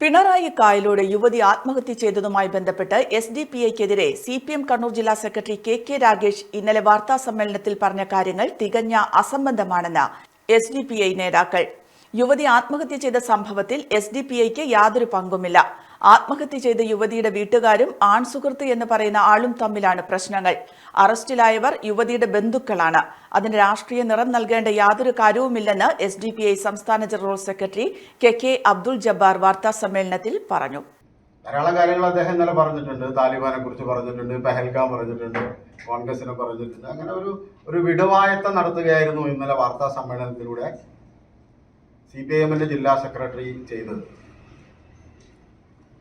പിണറായി കായലോട് യുവതി ആത്മഹത്യ ചെയ്തതുമായി ബന്ധപ്പെട്ട് എസ് ഡി പി ഐക്കെതിരെ സി പി എം കണ്ണൂർ ജില്ലാ സെക്രട്ടറി കെ കെ രാഗേഷ് ഇന്നലെ വാർത്താ സമ്മേളനത്തിൽ പറഞ്ഞ കാര്യങ്ങൾ തികഞ്ഞ അസംബന്ധമാണെന്ന് എസ് ഡി പി ഐ നേതാക്കൾ യുവതി ആത്മഹത്യ ചെയ്ത സംഭവത്തിൽ എസ് ഡി പി ഐക്ക് യാതൊരു പങ്കുമില്ല. ആത്മഹത്യ ചെയ്ത യുവതിയുടെ വീട്ടുകാരും ആൺസുഹൃത്ത് എന്ന് പറയുന്ന ആളും തമ്മിലാണ് പ്രശ്നങ്ങൾ. അറസ്റ്റിലായവർ യുവതിയുടെ ബന്ധുക്കളാണ്. അതിന് രാഷ്ട്രീയ നിറം നൽകേണ്ട യാതൊരു കാര്യവുമില്ലെന്ന് എസ് ഡി പി ഐ സംസ്ഥാന general secretary K K Abdul Jabbar വാർത്താ സമ്മേളനത്തിൽ പറഞ്ഞു. ധാരാളം കാര്യങ്ങൾ അദ്ദേഹം ഇന്നലെ പറഞ്ഞിട്ടുണ്ട്. താലിബാനെ കുറിച്ച് പറഞ്ഞിട്ടുണ്ട് പെഹൽഗാം പറഞ്ഞിട്ടുണ്ട് കോൺഗ്രസിനെ പറഞ്ഞിട്ടുണ്ട്. അങ്ങനെ ഒരു ഒരു വിടവായത്തം നടത്തുകയായിരുന്നു ഇന്നലെ വാർത്താ സമ്മേളനത്തിലൂടെ സി പി ഐ എമ്മിന്റെ ജില്ലാ സെക്രട്ടറി ചെയ്തത്.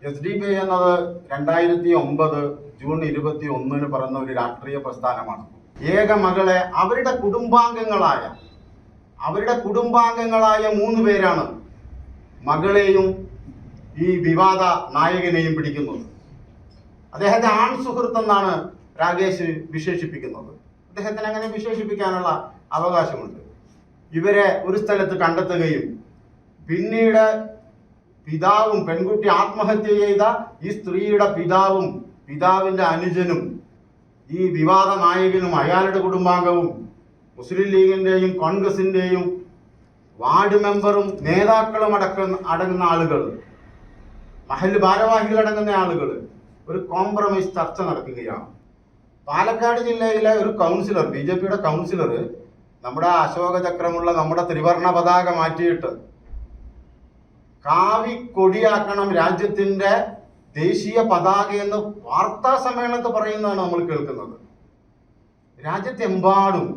എസ് ഡി പി ഐ എന്നത് രണ്ടായിരത്തി ഒമ്പത് ജൂൺ ഇരുപത്തി ഒന്നിന് പറഞ്ഞ ഒരു രാഷ്ട്രീയ പ്രസ്ഥാനമാണ്. ഏക മകളെ അവരുടെ കുടുംബാംഗങ്ങളായ അവരുടെ കുടുംബാംഗങ്ങളായ മൂന്ന് പേരാണ് മകളെയും ഈ വിവാദ നായകനെയും പിടിക്കുന്നത്. അദ്ദേഹത്തെ ആൺ സുഹൃത്ത് എന്നാണ് രാകേഷ് വിശേഷിപ്പിക്കുന്നത്. അദ്ദേഹത്തിന് അങ്ങനെ വിശേഷിപ്പിക്കാനുള്ള അവകാശമുണ്ട്. ഇവരെ ഒരു സ്ഥലത്ത് കണ്ടെത്തുകയും പിന്നീട് പിതാവും പെൺകുട്ടി ആത്മഹത്യ ചെയ്ത ഈ സ്ത്രീയുടെ പിതാവും പിതാവിന്റെ അനുജനും ഈ വിവാദ നായകനും അയാളുടെ കുടുംബാംഗവും മുസ്ലിം ലീഗിന്റെയും കോൺഗ്രസിന്റെയും വാർഡ് മെമ്പറും നേതാക്കളും അടക്കുന്ന അടങ്ങുന്ന ആളുകൾ മഹൽ ഭാരവാഹികൾ അടങ്ങുന്ന ആളുകൾ ഒരു കോംപ്രമൈസ് ചർച്ച നടക്കുകയാണ്. പാലക്കാട് ജില്ലയിലെ ഒരു കൗൺസിലർ ബി ജെ പിയുടെ കൗൺസിലർ നമ്മുടെ അശോക ചക്രമുള്ള നമ്മുടെ ത്രിവർണ പതാക മാറ്റിയിട്ട് കാവി കൊടിയാക്കണം രാജ്യത്തിന്റെ ദേശീയ പതാക എന്ന് വാർത്താ സമ്മേളനത്തിൽ പറയുന്നതാണ് നമ്മൾ കേൾക്കുന്നത്. രാജ്യത്തെമ്പാടും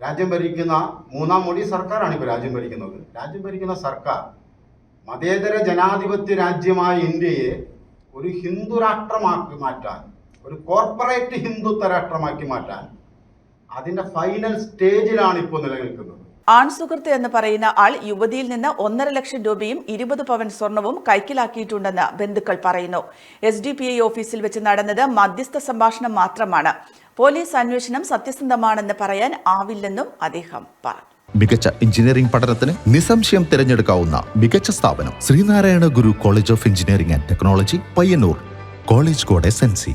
രാജ്യം ഭരിക്കുന്ന മൂന്നാം മോഡി സർക്കാരാണ് ഇപ്പോൾ രാജ്യം ഭരിക്കുന്നത്. രാജ്യം ഭരിക്കുന്ന സർക്കാർ മതേതര ജനാധിപത്യ രാജ്യമായ ഇന്ത്യയെ ഒരു ഹിന്ദു രാഷ്ട്രമാക്കി മാറ്റാൻ ഒരു കോർപ്പറേറ്റ് ഹിന്ദുത്വ രാഷ്ട്രമാക്കി മാറ്റാൻ അതിന്റെ ഫൈനൽ സ്റ്റേജിലാണ് ഇപ്പോൾ നിലനിൽക്കുന്നത്. ആൺസുഹൃത്ത് എന്ന് പറയുന്ന ആൾ യുവതിയിൽ നിന്ന് ഒന്നര ലക്ഷം രൂപയും ഇരുപത് പവൻ സ്വർണവും കൈക്കലാക്കിയിട്ടുണ്ടെന്ന് ബന്ധുക്കൾ പറയുന്നു. എസ് ഡി പി ഐ ഓഫീസിൽ വെച്ച് നടന്നത് മധ്യസ്ഥ സംഭാഷണം മാത്രമാണ്. പോലീസ് അന്വേഷണം സത്യസന്ധമാണെന്ന് പറയാൻ ആവില്ലെന്നും അദ്ദേഹം പറഞ്ഞു. മികച്ച എഞ്ചിനീയറിംഗ് പഠനത്തിന് നിസ്സംശയം തിരഞ്ഞെടുക്കാവുന്ന മികച്ച സ്ഥാപനം Sreenarayana Guru college of engineering and technology Payyanur. College code S N C